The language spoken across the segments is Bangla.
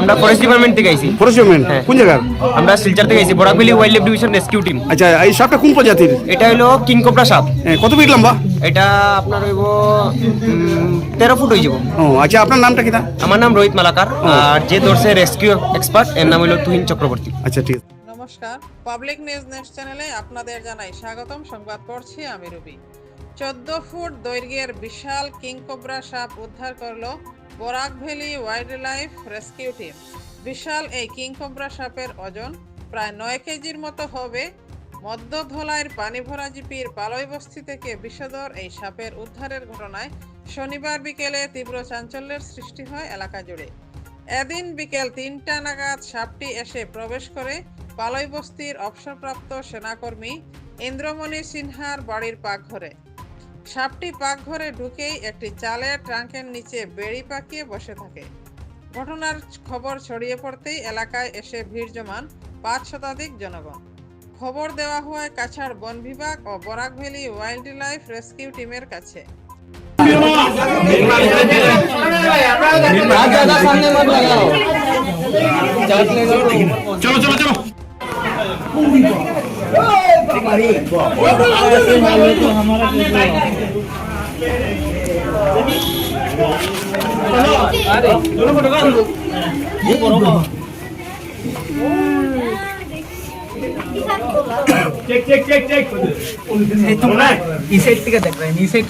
আমরা ফরেস্ট ডিপার্টমেন্ট থেকে আইছি ফরেস্ট ডিপার্টমেন্ট। কোন জায়গার? আমরা শিলচর থেকে আইছি wild life division rescue team আচ্ছা এই সাপটা কোন প্রজাতির? এটা হলো কিং কোবরা সাপ। কত ফিট লম্বা? এটা আপনার হইব তেরো ফুট হয়ে যাব। ও আচ্ছা আপনার নামটা কি তা? আমার নাম রোহিত মালাকার আর যে ধরছে রেস্কিউ এক্সপার্ট এর নাম হলো তুহিন চক্রবর্তী। আচ্ছা ঠিক আছে। নমস্কার পাবলিক নিউজ নেক্সট চ্যানেলে আপনাদের জানাই স্বাগতম সংবাদ পড়ছি আমি রবি। চোদ্দ ফুট দৈর্ঘ্যের বিশাল কিংকোবরা সাপ উদ্ধার করল Barak valley wild life rescue team. বিশাল এই কিংকোবরা সাপের ওজন প্রায় নয় কেজির মতো হবে। মধ্য ধলাইয়ের পানি ভরা জিপির পালই বস্তি থেকে বিষধর এই সাপের উদ্ধারের ঘটনায় শনিবার বিকেলে তীব্র চাঞ্চল্যের সৃষ্টি হয় এলাকা জুড়ে। এদিন বিকেল তিনটা নাগাদ সাপটি এসে প্রবেশ করে পালই বস্তির অবসরপ্রাপ্ত সেনাকর্মী ইন্দ্রমণি সিনহার বাড়ির পাক পাকঘরে। সাপটি পাকঘরে ঢুকেই একটি চালের ট্রাঙ্কের নিচে বেড়ি পাকিয়ে বসে থাকে। ঘটনার খবর ছড়িয়ে পড়তেই এলাকায় এসে ভিড় জমান পাঁচ শতাধিক জনগণ। খবর দেওয়া হয় কাছাড় বন বিভাগ ও Barak valley wild life rescue টিমের কাছে। চলো চলো চলো। চেক চেক চেক চেক তোমরা এই সাইড থেকে দেখ ভাই এই সাইড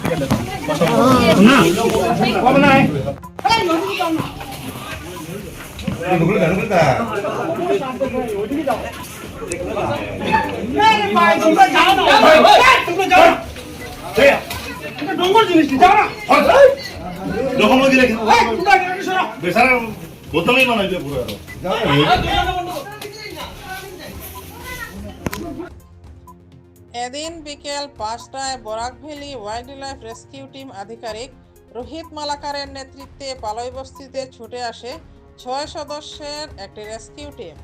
এদিন বিকেল পাঁচটায় Barak valley wild life rescue team আধিকারিক রোহিত মালাকারের নেতৃত্বে পালই বস্তিতে ছুটে আসে ছয় সদস্যের একটি রেস্কিউ টিম।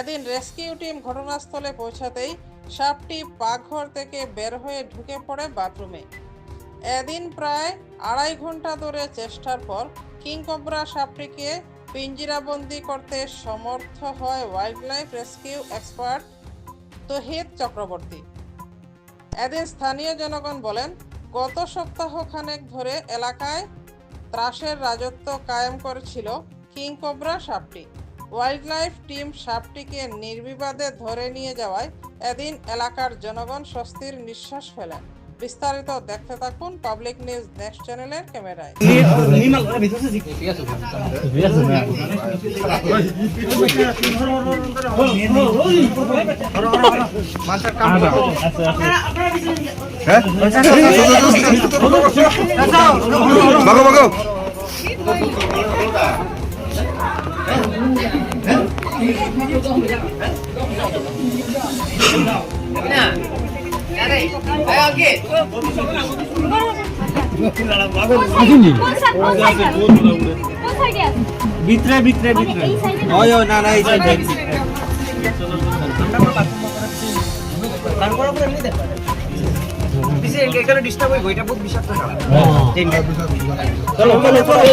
এদিন রেস্কিউ টিম ঘটনাস্থলে পৌঁছাতেই সাপটি পাকঘর থেকে বের হয়ে ঢুকে পড়ে বাথরুমে। এদিন প্রায় আড়াই ঘণ্টা ধরে চেষ্টার পর কিংকবরা সাপটিকে পিঞ্জিরাবন্দি করতে সমর্থ হয় wild life rescue expert Tahid Chakraborty. এদিন স্থানীয় জনগণ বলেন, গত সপ্তাহ খানেক ধরে এলাকায় ত্রাসের রাজত্ব কায়েম করেছিল কিংকোবরা সাপটি। ওয়াইল্ড লাইফ টিম সাপটিকে নির্বিবাদে ধরে নিয়ে যাওয়ায় এদিন এলাকার জনগণ স্বস্তির নিঃশ্বাস ফেলেন। বিস্তারিত দেখতে থাকুন পাবলিক নিউজ নেক্সট চ্যানেলের ক্যামেরায়। হ্যাঁ বাগো ভিতরে ভিতরে ভিতরে এই সাইডে ওই ওই না না এই সাইডে এখানে ডিস্টার্ব হইব এটা বহুত বিষাক্ত সাপ চলো চলো চলো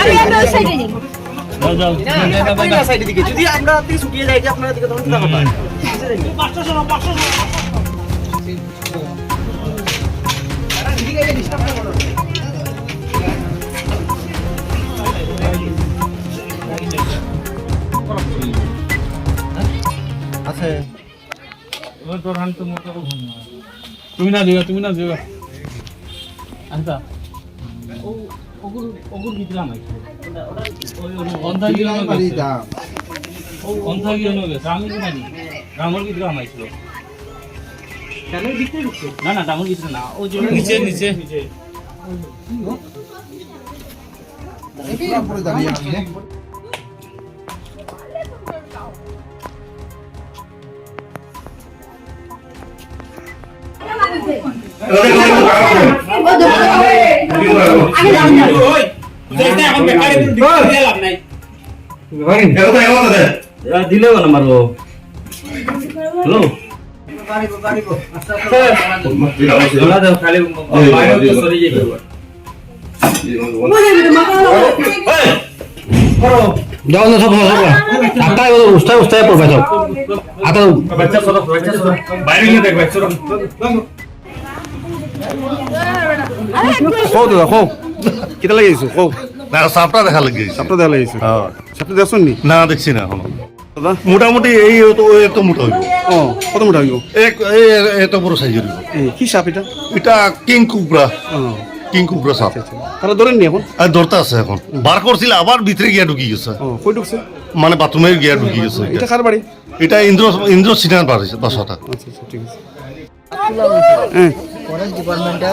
আমি আমরা ওই সাইডে যাই আপনি না সাইডের দিকে। যদি আমরা আপনি ছুটিয়ে যাই যে দিকে তখন কথা আছে তুমি না দিও তুমি না দিও আচ্ছা। ও ওগুর ওগুর ভিতরে আমাই অন্ধা গিয়ে অন্ধা গিয়ে গেছে। আমি কি জানি ডামর ভিতরে আমাইছিল না না ডামর ভিতরে না। ও নিচে নিচে। দিলে না মারবো হ্যালো? যাও না সব সব আটাই উস্তায় উস্তায় পড়বে সব আটা বাচ্চা সরো বাচ্চা সরো বাইরে গিয়ে দেখ। বাচ্চা সরো কও দাদা কও। কেটা লাগি আইছো কও। না সাপটা দেখা লাগে সাপটা দেখা লাগি আইছো হ্যাঁ। সাপটা দেখছুন নি? না দেখছি না এখনও। দাদা? মোটামুটি এই তো এত মোটা হইব। ও কত মোটা হইব? এক এই এত বড় সাইজের হইব। কি সাপ এটা? এটা কিং কুবরা। কিং কুবরা সাপ। তারা ধরেন নি এখন। আর ধরতে আছে এখন। বার করছিল আবার ভিতরে গিয়া ঢুকি গেছে। ও কই ঢুকছে? মানে বাথরুমে গিয়া ঢুকি গেছে এটা। কার বাড়ি? এটা ইন্দ্র ইন্দ্র সিনহার বাড়ি- বাসাটা। আচ্ছা আচ্ছা ঠিক আছে। হ্যাঁ ফরেস্ট ডিপার্টমেন্টে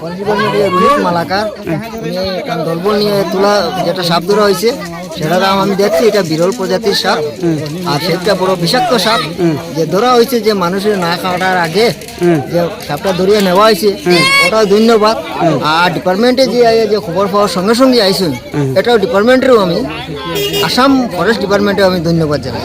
ফরেস্ট ডিপার্টমেন্টে রোহিত মালাকার দলবল নিয়ে তোলা যেটা সাপ ধরা হয়েছে সেটা দাম আমি দেখছি এটা বিরল প্রজাতির সাপ। আর সেটা বড় বিষাক্ত সাপ। যে ধরা হয়েছে যে মানুষের না খাওয়ার আগে যে সাপটা ধরিয়ে নেওয়া হয়েছে ওটাও ধন্যবাদ। আর ডিপার্টমেন্টে যে যে খবর পাওয়ার সঙ্গে সঙ্গে আইসুন এটাও ডিপার্টমেন্টেরও আমি আসাম ফরেস্ট ডিপার্টমেন্টেও আমি ধন্যবাদ জানাই।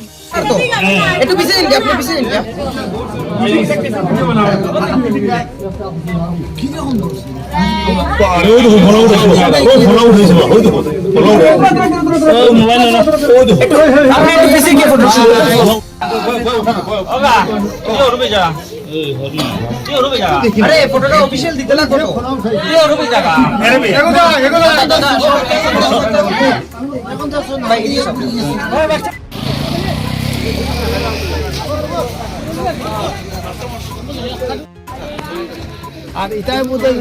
একটু পিছিয়ে নিন আপনি পিছিয়ে নিন আরে ফটোটা অফিসিয়াল দিতে না। করো আর এটাই বোধ হয়